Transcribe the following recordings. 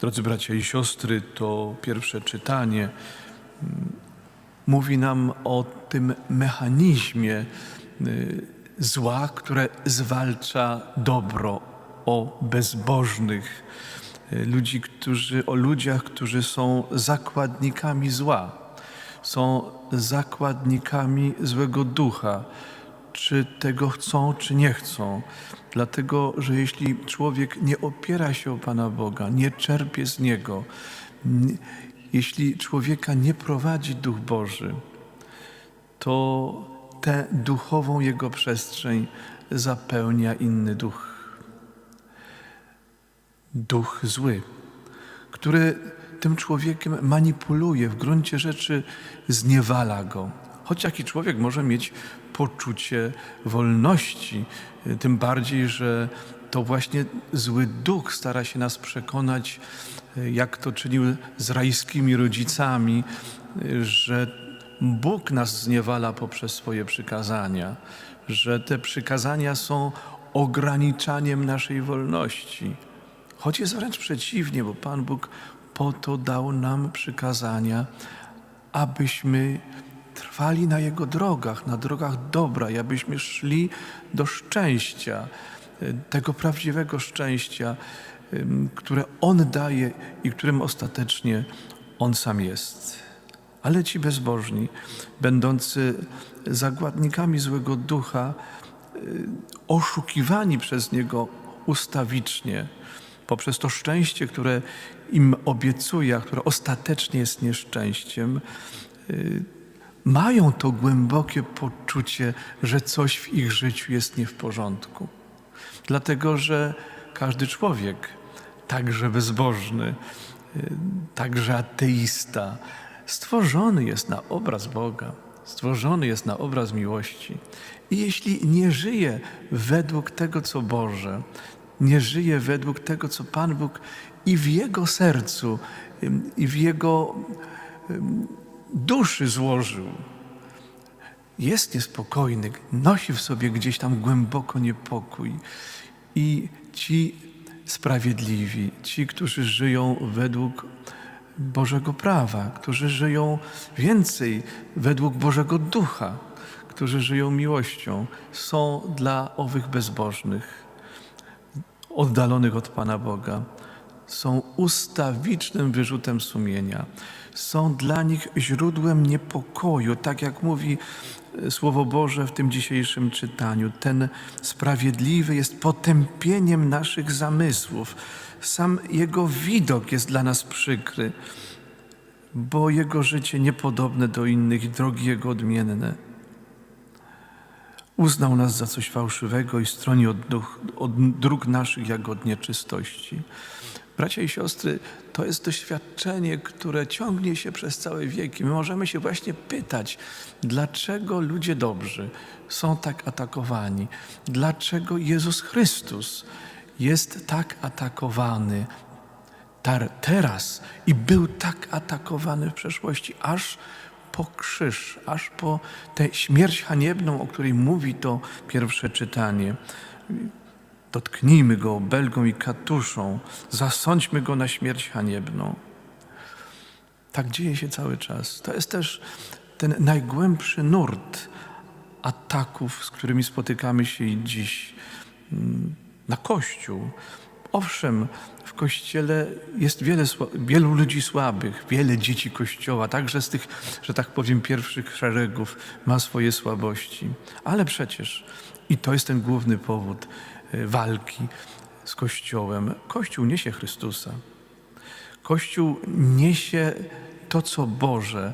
Drodzy bracia i siostry, to pierwsze czytanie mówi nam o tym mechanizmie y, zła, które zwalcza dobro, o bezbożnych y, ludzi, którzy, o ludziach, którzy są zakładnikami zła, są zakładnikami złego ducha, czy tego chcą, czy nie chcą. Dlatego, że jeśli człowiek nie opiera się o Pana Boga, nie czerpie z Niego, jeśli człowieka nie prowadzi Duch Boży, to tę duchową jego przestrzeń zapełnia inny duch. Duch zły, który tym człowiekiem manipuluje, w gruncie rzeczy zniewala go. Choć jaki człowiek może mieć poczucie wolności, tym bardziej, że to właśnie zły duch stara się nas przekonać, jak to czynił z rajskimi rodzicami, że Bóg nas zniewala poprzez swoje przykazania, że te przykazania są ograniczaniem naszej wolności. Choć jest wręcz przeciwnie, bo Pan Bóg po to dał nam przykazania, abyśmy trwali na Jego drogach, na drogach dobra, i abyśmy szli do szczęścia, y, tego prawdziwego szczęścia, które On daje i którym ostatecznie On sam jest. Ale ci bezbożni, będący zagładnikami złego ducha, y, oszukiwani przez niego ustawicznie, poprzez to szczęście, które im obiecuje, a które ostatecznie jest nieszczęściem, y, mają to głębokie poczucie, że coś w ich życiu jest nie w porządku. Dlatego, że każdy człowiek, także bezbożny, y, także ateista, stworzony jest na obraz Boga, stworzony jest na obraz miłości. I jeśli nie żyje według tego, co Boże, nie żyje według tego, co Pan Bóg i w jego sercu, i w jego duszy złożył, jest niespokojny, nosi w sobie gdzieś tam głęboko niepokój. I ci sprawiedliwi, ci, którzy żyją według Bożego prawa, którzy żyją więcej według Bożego ducha, którzy żyją miłością, są dla owych bezbożnych, oddalonych od Pana Boga, są ustawicznym wyrzutem sumienia, są dla nich źródłem niepokoju, tak jak mówi e, Słowo Boże w tym dzisiejszym czytaniu. Ten sprawiedliwy jest potępieniem naszych zamysłów. Sam jego widok jest dla nas przykry, bo jego życie niepodobne do innych drogi jego odmienne. Uznał nas za coś fałszywego i stroni od, duch, od dróg naszych jak od nieczystości. Bracia i siostry, to jest doświadczenie, które ciągnie się przez całe wieki. My możemy się właśnie pytać, dlaczego ludzie dobrzy są tak atakowani? Dlaczego Jezus Chrystus jest tak atakowany teraz i był tak atakowany w przeszłości, aż po krzyż, aż po tę śmierć haniebną, o której mówi to pierwsze czytanie. Dotknijmy go belgą i katuszą, zasądźmy go na śmierć haniebną. Tak dzieje się cały czas. To jest też ten najgłębszy nurt ataków, z którymi spotykamy się i dziś mm, na Kościół. Owszem, w Kościele jest wiele, wielu ludzi słabych, wiele dzieci Kościoła, także z tych, że tak powiem, pierwszych szeregów ma swoje słabości. Ale przecież, i to jest ten główny powód walki z Kościołem, Kościół niesie Chrystusa. Kościół niesie to, co Boże,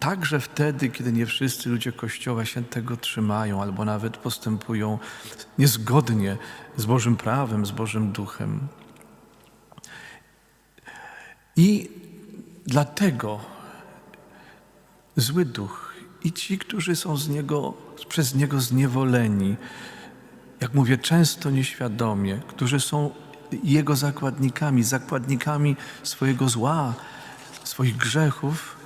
także wtedy, kiedy nie wszyscy ludzie Kościoła się tego trzymają, albo nawet postępują niezgodnie z Bożym prawem, z Bożym duchem. I dlatego zły duch i ci, którzy są z niego, przez niego zniewoleni, jak mówię, często nieświadomie, którzy są Jego zakładnikami, zakładnikami swojego zła, swoich grzechów,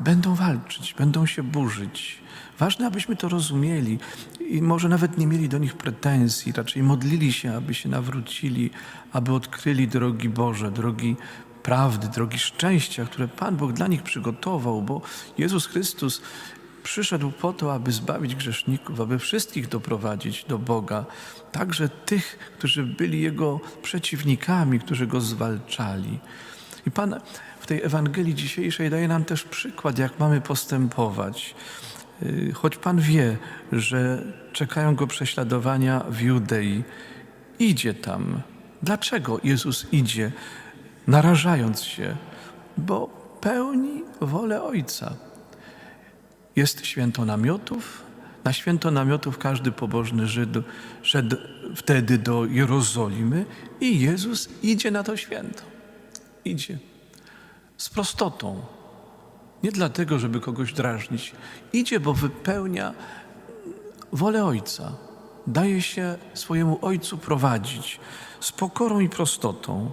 będą walczyć, będą się burzyć. Ważne, abyśmy to rozumieli i może nawet nie mieli do nich pretensji, raczej modlili się, aby się nawrócili, aby odkryli drogi Boże, drogi prawdy, drogi szczęścia, które Pan Bóg dla nich przygotował, bo Jezus Chrystus przyszedł po to, aby zbawić grzeszników, aby wszystkich doprowadzić do Boga, także tych, którzy byli Jego przeciwnikami, którzy Go zwalczali. I Pan w tej Ewangelii dzisiejszej daje nam też przykład, jak mamy postępować. Y, Choć Pan wie, że czekają Go prześladowania w Judei, idzie tam. Dlaczego Jezus idzie, narażając się? Bo pełni wolę Ojca. Jest święto namiotów. Na święto namiotów każdy pobożny Żyd szedł wtedy do Jerozolimy i Jezus idzie na to święto. Idzie z prostotą. Nie dlatego, żeby kogoś drażnić. Idzie, bo wypełnia wolę Ojca. Daje się swojemu Ojcu prowadzić z pokorą i prostotą.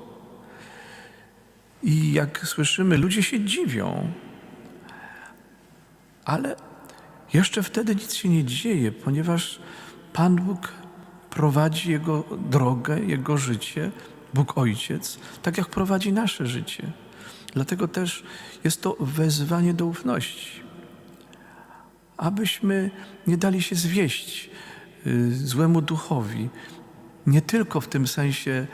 I jak słyszymy, ludzie się dziwią. Ale jeszcze wtedy nic się nie dzieje, ponieważ Pan Bóg prowadzi Jego drogę, Jego życie, Bóg Ojciec, tak jak prowadzi nasze życie. Dlatego też jest to wezwanie do ufności, abyśmy nie dali się zwieść y, złemu duchowi, nie tylko w tym sensie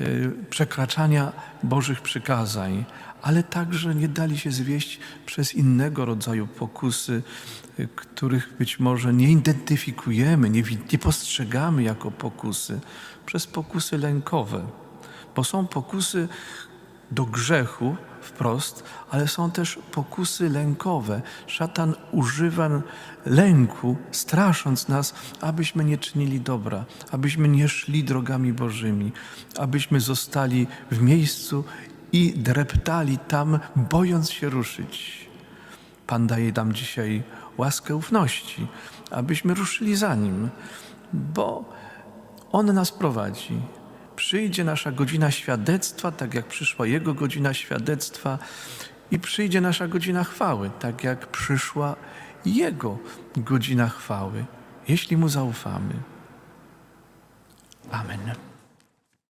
y, przekraczania Bożych przykazań, ale także nie dali się zwieść przez innego rodzaju pokusy, y, których być może nie identyfikujemy, nie, nie postrzegamy jako pokusy, przez pokusy lękowe, bo są pokusy do grzechu wprost, ale są też pokusy lękowe. Szatan używa lęku, strasząc nas, abyśmy nie czynili dobra, abyśmy nie szli drogami Bożymi, abyśmy zostali w miejscu i dreptali tam, bojąc się ruszyć. Pan daje nam dzisiaj łaskę ufności, abyśmy ruszyli za Nim, bo On nas prowadzi. Przyjdzie nasza godzina świadectwa, tak jak przyszła Jego godzina świadectwa, i przyjdzie nasza godzina chwały, tak jak przyszła Jego godzina chwały, jeśli Mu zaufamy. Amen.